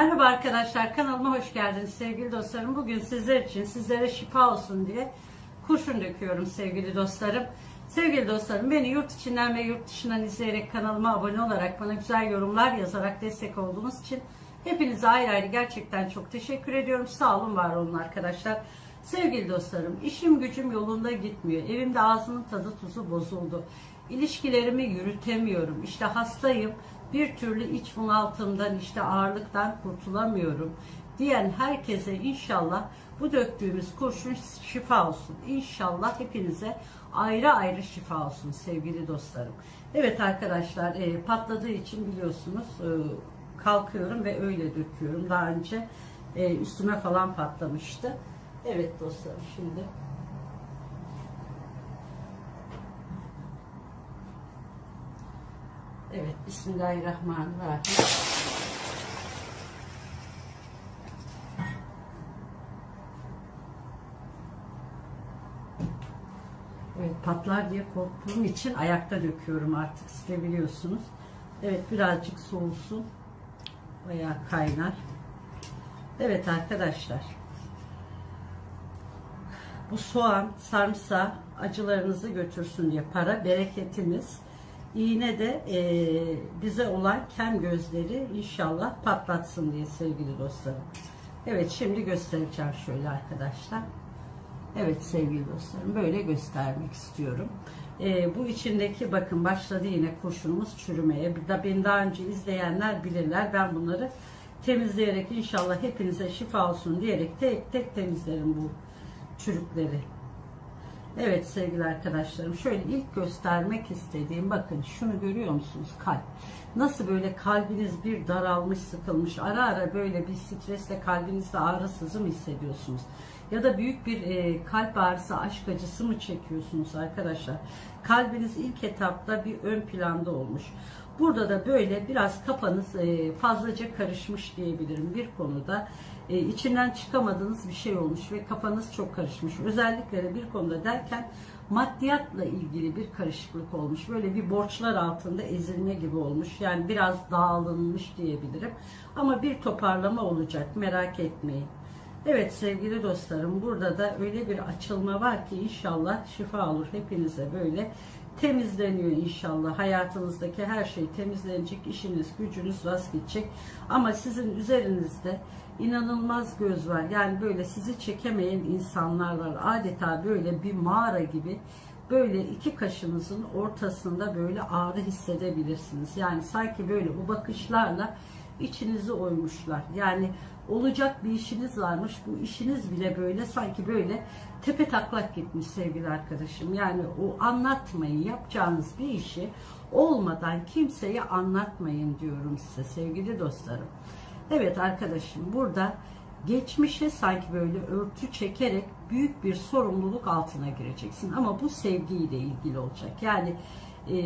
Merhaba arkadaşlar kanalıma hoş geldiniz sevgili dostlarım. Bugün sizler için sizlere şifa olsun diye kurşun döküyorum sevgili dostlarım. Sevgili dostlarım beni yurt içinden ve yurt dışından izleyerek kanalıma abone olarak bana güzel yorumlar yazarak destek olduğunuz için hepinize ayrı ayrı gerçekten çok teşekkür ediyorum. Sağ olun var olun arkadaşlar. Sevgili dostlarım işim gücüm yolunda gitmiyor. Evimde ağzımın tadı tuzu bozuldu. İlişkilerimi yürütemiyorum. İşte hastayım. Bir türlü iç bunaltımdan işte ağırlıktan kurtulamıyorum diyen herkese inşallah bu döktüğümüz kurşun şifa olsun. İnşallah hepinize ayrı ayrı şifa olsun sevgili dostlarım. Evet arkadaşlar e, patladığı için biliyorsunuz e, kalkıyorum ve öyle döküyorum. Daha önce e, üstüme falan patlamıştı. Evet dostlarım şimdi Evet, Bismillahirrahmanirrahim. Evet, patlar diye korktuğum için ayakta döküyorum artık siz de biliyorsunuz. Evet, birazcık soğusun. Bayağı kaynar. Evet arkadaşlar. Bu soğan, sarımsağı acılarınızı götürsün diye para, bereketimiz. İğne de e, bize olan kem gözleri inşallah patlatsın diye sevgili dostlarım. Evet şimdi göstereceğim şöyle arkadaşlar. Evet sevgili dostlarım böyle göstermek istiyorum. E, bu içindeki bakın başladı yine kurşunumuz çürümeye. Bir daha önce izleyenler bilirler. Ben bunları temizleyerek inşallah hepinize şifa olsun diyerek tek tek temizlerim bu çürükleri. Evet sevgili arkadaşlarım şöyle ilk göstermek istediğim bakın şunu görüyor musunuz? Kalp. Nasıl böyle kalbiniz bir daralmış sıkılmış ara ara böyle bir stresle kalbinizde ağrı sızı mı hissediyorsunuz? Ya da büyük bir e, kalp ağrısı aşk acısı mı çekiyorsunuz arkadaşlar? Kalbiniz ilk etapta bir ön planda olmuş. Burada da böyle biraz kafanız e, fazlaca karışmış diyebilirim. Bir konuda e, içinden çıkamadığınız bir şey olmuş ve kafanız çok karışmış. Özellikle de bir konuda derken maddiyatla ilgili bir karışıklık olmuş. Böyle bir borçlar altında ezilme gibi olmuş. Yani biraz dağılınmış diyebilirim. Ama bir toparlama olacak merak etmeyin. Evet sevgili dostlarım burada da öyle bir açılma var ki inşallah şifa olur hepinize böyle temizleniyor inşallah. Hayatınızdaki her şey temizlenecek, işiniz, gücünüz rast gidecek. Ama sizin üzerinizde inanılmaz göz var. Yani böyle sizi çekemeyen insanlar var. Adeta böyle bir mağara gibi böyle iki kaşınızın ortasında böyle ağrı hissedebilirsiniz. Yani sanki böyle bu bakışlarla içinizi oymuşlar. Yani olacak bir işiniz varmış. Bu işiniz bile böyle sanki böyle tepe taklak gitmiş sevgili arkadaşım. Yani o anlatmayın yapacağınız bir işi olmadan kimseye anlatmayın diyorum size sevgili dostlarım. Evet arkadaşım burada geçmişe sanki böyle örtü çekerek büyük bir sorumluluk altına gireceksin. Ama bu sevgiyle ilgili olacak. Yani e,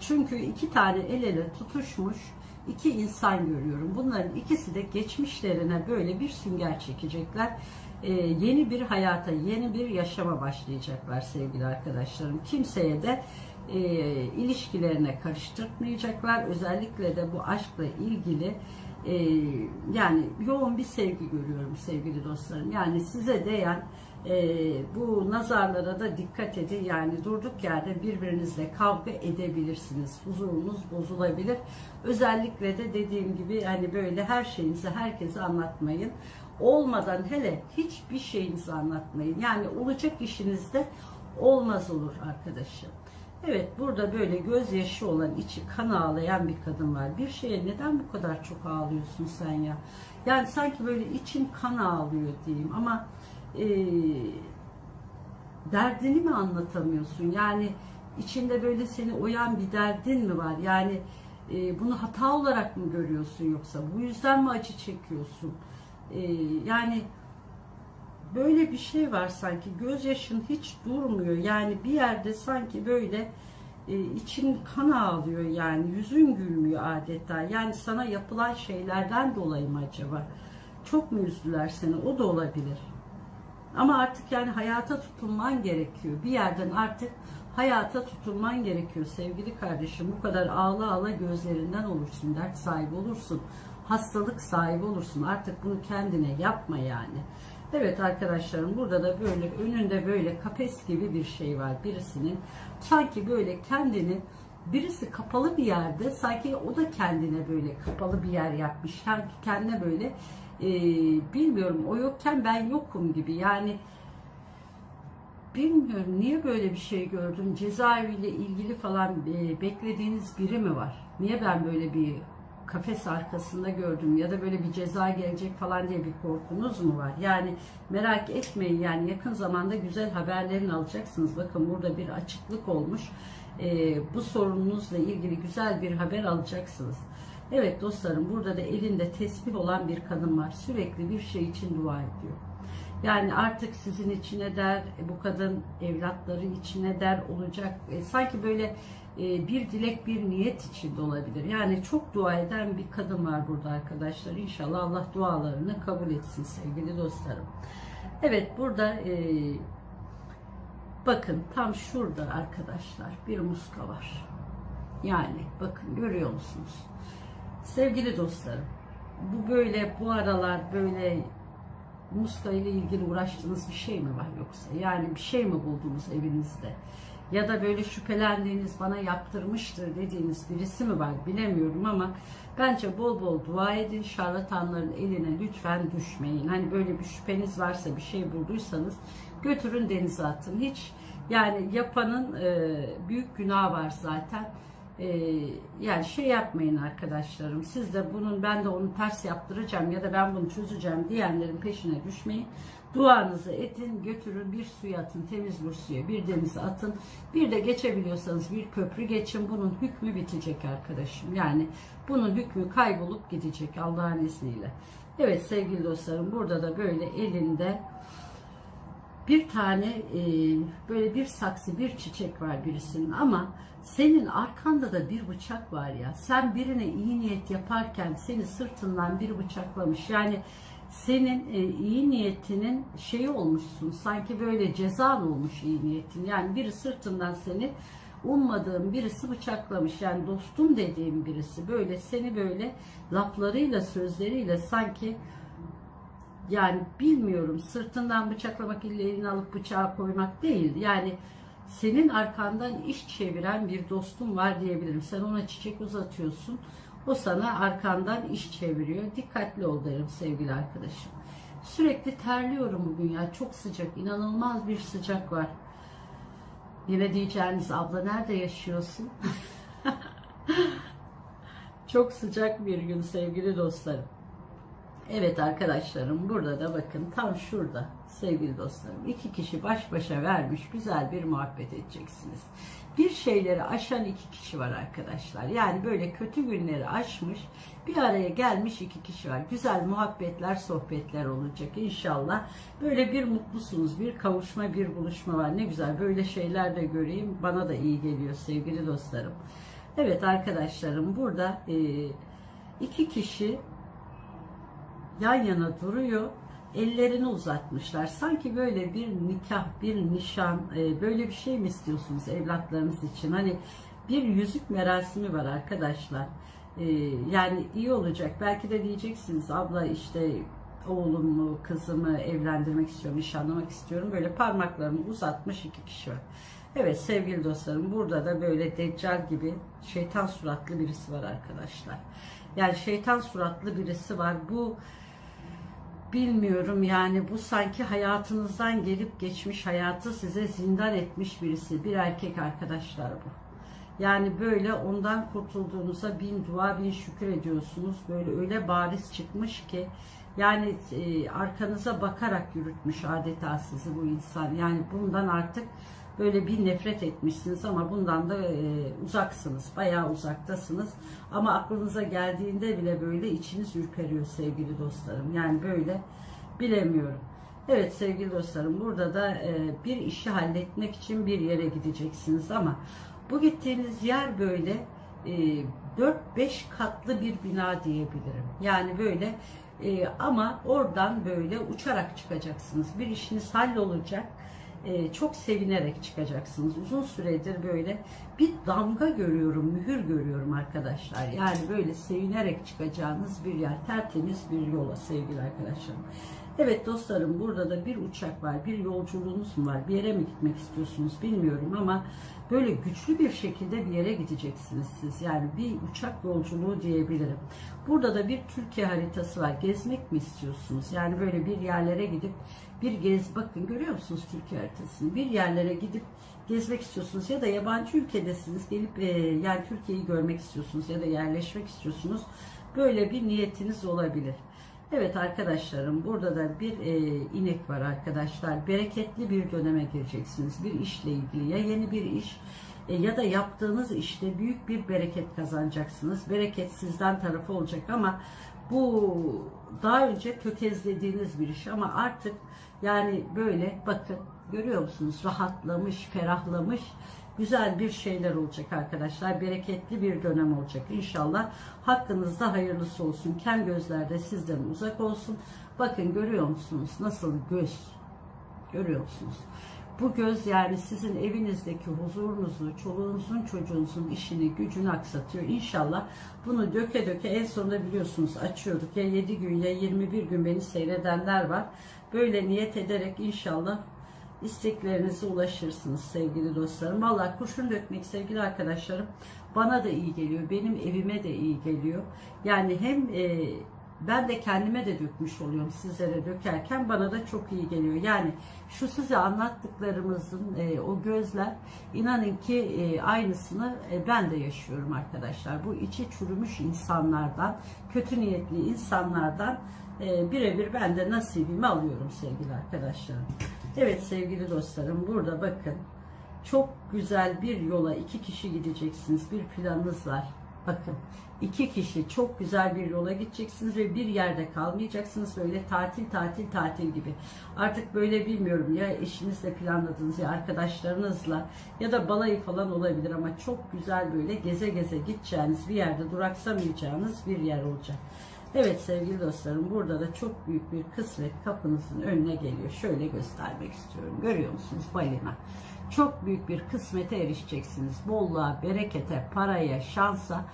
çünkü iki tane el ele tutuşmuş iki insan görüyorum. Bunların ikisi de geçmişlerine böyle bir sünger çekecekler. Ee, yeni bir hayata, yeni bir yaşama başlayacaklar sevgili arkadaşlarım. Kimseye de e, ilişkilerine karıştırmayacaklar. Özellikle de bu aşkla ilgili e, yani yoğun bir sevgi görüyorum sevgili dostlarım. Yani size değen e, bu nazarlara da dikkat edin. Yani durduk yerde birbirinizle kavga edebilirsiniz. Huzurunuz bozulabilir. Özellikle de dediğim gibi yani böyle her şeyinizi herkese anlatmayın. Olmadan hele hiçbir şeyinizi anlatmayın. Yani olacak işinizde olmaz olur arkadaşım. Evet burada böyle gözyaşı olan içi kan ağlayan bir kadın var. Bir şeye neden bu kadar çok ağlıyorsun sen ya? Yani sanki böyle için kan ağlıyor diyeyim ama e, derdini mi anlatamıyorsun? Yani içinde böyle seni oyan bir derdin mi var? Yani e, bunu hata olarak mı görüyorsun yoksa bu yüzden mi acı çekiyorsun? E, yani böyle bir şey var sanki gözyaşın hiç durmuyor. Yani bir yerde sanki böyle e, için kan ağlıyor yani yüzün gülmüyor adeta. Yani sana yapılan şeylerden dolayı mı acaba? Çok mu üzdüler seni? O da olabilir. Ama artık yani hayata tutunman gerekiyor. Bir yerden artık hayata tutunman gerekiyor sevgili kardeşim. Bu kadar ağla ağla gözlerinden olursun, dert sahibi olursun. hastalık sahibi olursun. Artık bunu kendine yapma yani. Evet arkadaşlarım burada da böyle önünde böyle kafes gibi bir şey var birisinin. Sanki böyle kendini birisi kapalı bir yerde sanki o da kendine böyle kapalı bir yer yapmış. Sanki kendine böyle e, bilmiyorum o yokken ben yokum gibi yani bilmiyorum niye böyle bir şey gördüm. Cezaeviyle ilgili falan e, beklediğiniz biri mi var? Niye ben böyle bir kafes arkasında gördüm ya da böyle bir ceza gelecek falan diye bir korkunuz mu var? Yani merak etmeyin yani yakın zamanda güzel haberlerini alacaksınız. Bakın burada bir açıklık olmuş. E, bu sorununuzla ilgili güzel bir haber alacaksınız. Evet dostlarım burada da elinde tesbih olan bir kadın var. Sürekli bir şey için dua ediyor. Yani artık sizin içine der, e, bu kadın evlatları içine der olacak. E, sanki böyle e, bir dilek, bir niyet içinde olabilir. Yani çok dua eden bir kadın var burada arkadaşlar. İnşallah Allah dualarını kabul etsin sevgili dostlarım. Evet burada e, bakın tam şurada arkadaşlar bir muska var. Yani bakın görüyor musunuz? Sevgili dostlarım bu böyle bu aralar böyle muska ile ilgili uğraştığınız bir şey mi var yoksa? Yani bir şey mi buldunuz evinizde? Ya da böyle şüphelendiğiniz bana yaptırmıştır dediğiniz birisi mi var bilemiyorum ama bence bol bol dua edin. Şarlatanların eline lütfen düşmeyin. Hani böyle bir şüpheniz varsa bir şey bulduysanız götürün denize atın. Hiç yani yapanın e, büyük günah var zaten. Ee, yani şey yapmayın arkadaşlarım. Siz de bunun ben de onu ters yaptıracağım ya da ben bunu çözeceğim diyenlerin peşine düşmeyin. Duanızı etin, götürün bir suya atın, temiz bir suya, bir denize atın. Bir de geçebiliyorsanız bir köprü geçin. Bunun hükmü bitecek arkadaşım. Yani bunun hükmü kaybolup gidecek Allah'ın izniyle. Evet sevgili dostlarım burada da böyle elinde bir tane e, böyle bir saksı bir çiçek var birisinin ama senin arkanda da bir bıçak var ya sen birine iyi niyet yaparken seni sırtından bir bıçaklamış. Yani senin e, iyi niyetinin şeyi olmuşsun sanki böyle cezan olmuş iyi niyetin. Yani biri sırtından seni ummadığın birisi bıçaklamış. Yani dostum dediğim birisi böyle seni böyle laflarıyla sözleriyle sanki yani bilmiyorum sırtından bıçaklamak ille elini alıp bıçağı koymak değil. Yani senin arkandan iş çeviren bir dostun var diyebilirim. Sen ona çiçek uzatıyorsun. O sana arkandan iş çeviriyor. Dikkatli ol derim sevgili arkadaşım. Sürekli terliyorum bugün ya. Çok sıcak. inanılmaz bir sıcak var. Yine diyeceğiniz abla nerede yaşıyorsun? Çok sıcak bir gün sevgili dostlarım. Evet arkadaşlarım burada da bakın tam şurada sevgili dostlarım iki kişi baş başa vermiş güzel bir muhabbet edeceksiniz. Bir şeyleri aşan iki kişi var arkadaşlar. Yani böyle kötü günleri aşmış bir araya gelmiş iki kişi var. Güzel muhabbetler, sohbetler olacak inşallah. Böyle bir mutlusunuz, bir kavuşma, bir buluşma var. Ne güzel böyle şeyler de göreyim. Bana da iyi geliyor sevgili dostlarım. Evet arkadaşlarım burada iki kişi yan yana duruyor. Ellerini uzatmışlar. Sanki böyle bir nikah, bir nişan, e, böyle bir şey mi istiyorsunuz evlatlarınız için? Hani bir yüzük merasimi var arkadaşlar. E, yani iyi olacak. Belki de diyeceksiniz abla işte oğlumu, kızımı evlendirmek istiyorum, nişanlamak istiyorum. Böyle parmaklarını uzatmış iki kişi var. Evet sevgili dostlarım burada da böyle deccal gibi şeytan suratlı birisi var arkadaşlar. Yani şeytan suratlı birisi var. Bu bilmiyorum yani bu sanki hayatınızdan gelip geçmiş hayatı size zindan etmiş birisi bir erkek arkadaşlar bu. Yani böyle ondan kurtulduğunuza bin dua bin şükür ediyorsunuz. Böyle öyle bariz çıkmış ki yani e, arkanıza bakarak yürütmüş adeta sizi bu insan. Yani bundan artık böyle bir nefret etmişsiniz ama bundan da e, uzaksınız. Bayağı uzaktasınız. Ama aklınıza geldiğinde bile böyle içiniz ürperiyor sevgili dostlarım. Yani böyle bilemiyorum. Evet sevgili dostlarım burada da e, bir işi halletmek için bir yere gideceksiniz ama bu gittiğiniz yer böyle e, 4-5 katlı bir bina diyebilirim. Yani böyle e, ama oradan böyle uçarak çıkacaksınız. Bir işiniz hallolacak e, çok sevinerek çıkacaksınız. Uzun süredir böyle bir damga görüyorum, mühür görüyorum arkadaşlar. Yani böyle sevinerek çıkacağınız bir yer, tertemiz bir yola sevgili arkadaşlarım. Evet dostlarım burada da bir uçak var, bir yolculuğunuz mu var, bir yere mi gitmek istiyorsunuz bilmiyorum ama böyle güçlü bir şekilde bir yere gideceksiniz siz. Yani bir uçak yolculuğu diyebilirim. Burada da bir Türkiye haritası var. Gezmek mi istiyorsunuz? Yani böyle bir yerlere gidip bir gez bakın görüyor musunuz Türkiye haritasını? Bir yerlere gidip gezmek istiyorsunuz ya da yabancı ülkedesiniz gelip e, yani Türkiye'yi görmek istiyorsunuz ya da yerleşmek istiyorsunuz. Böyle bir niyetiniz olabilir. Evet arkadaşlarım burada da bir e, inek var arkadaşlar. Bereketli bir döneme gireceksiniz. Bir işle ilgili ya yeni bir iş e, ya da yaptığınız işte büyük bir bereket kazanacaksınız. Bereket sizden tarafı olacak ama bu daha önce tökezlediğiniz bir iş ama artık yani böyle bakın görüyor musunuz rahatlamış, ferahlamış güzel bir şeyler olacak arkadaşlar. Bereketli bir dönem olacak inşallah. Hakkınızda hayırlısı olsun. Kem gözlerde sizden uzak olsun. Bakın görüyor musunuz nasıl göz görüyor musunuz? Bu göz yani sizin evinizdeki huzurunuzu, çoluğunuzun, çocuğunuzun işini, gücünü aksatıyor. İnşallah bunu döke döke en sonunda biliyorsunuz açıyorduk. Ya 7 gün ya 21 gün beni seyredenler var. Böyle niyet ederek inşallah isteklerinize ulaşırsınız sevgili dostlarım. Vallahi kurşun dökmek sevgili arkadaşlarım bana da iyi geliyor. Benim evime de iyi geliyor. Yani hem e, ben de kendime de dökmüş oluyorum sizlere dökerken bana da çok iyi geliyor. Yani şu size anlattıklarımızın e, o gözler inanın ki e, aynısını e, ben de yaşıyorum arkadaşlar. Bu içi çürümüş insanlardan, kötü niyetli insanlardan e, birebir ben de nasibimi alıyorum sevgili arkadaşlarım. Evet sevgili dostlarım burada bakın çok güzel bir yola iki kişi gideceksiniz. Bir planınız var. Bakın iki kişi çok güzel bir yola gideceksiniz ve bir yerde kalmayacaksınız. Böyle tatil tatil tatil gibi. Artık böyle bilmiyorum ya eşinizle planladığınız ya arkadaşlarınızla ya da balayı falan olabilir ama çok güzel böyle geze geze gideceğiniz bir yerde duraksamayacağınız bir yer olacak. Evet sevgili dostlarım burada da çok büyük bir kısmet kapınızın önüne geliyor. Şöyle göstermek istiyorum. Görüyor musunuz balina? Çok büyük bir kısmete erişeceksiniz. Bolluğa, berekete, paraya, şansa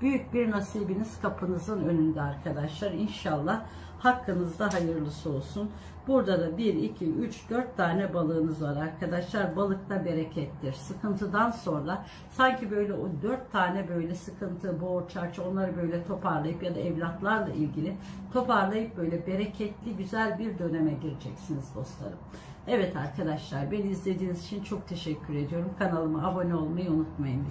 büyük bir nasibiniz kapınızın önünde arkadaşlar. İnşallah hakkınızda hayırlısı olsun. Burada da 1, 2, 3, 4 tane balığınız var arkadaşlar. Balıkta berekettir. Sıkıntıdan sonra sanki böyle o 4 tane böyle sıkıntı, borç, harç onları böyle toparlayıp ya da evlatlarla ilgili toparlayıp böyle bereketli güzel bir döneme gireceksiniz dostlarım. Evet arkadaşlar beni izlediğiniz için çok teşekkür ediyorum. Kanalıma abone olmayı unutmayın.